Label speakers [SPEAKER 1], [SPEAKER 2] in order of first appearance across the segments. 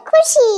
[SPEAKER 1] খুশি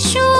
[SPEAKER 2] 说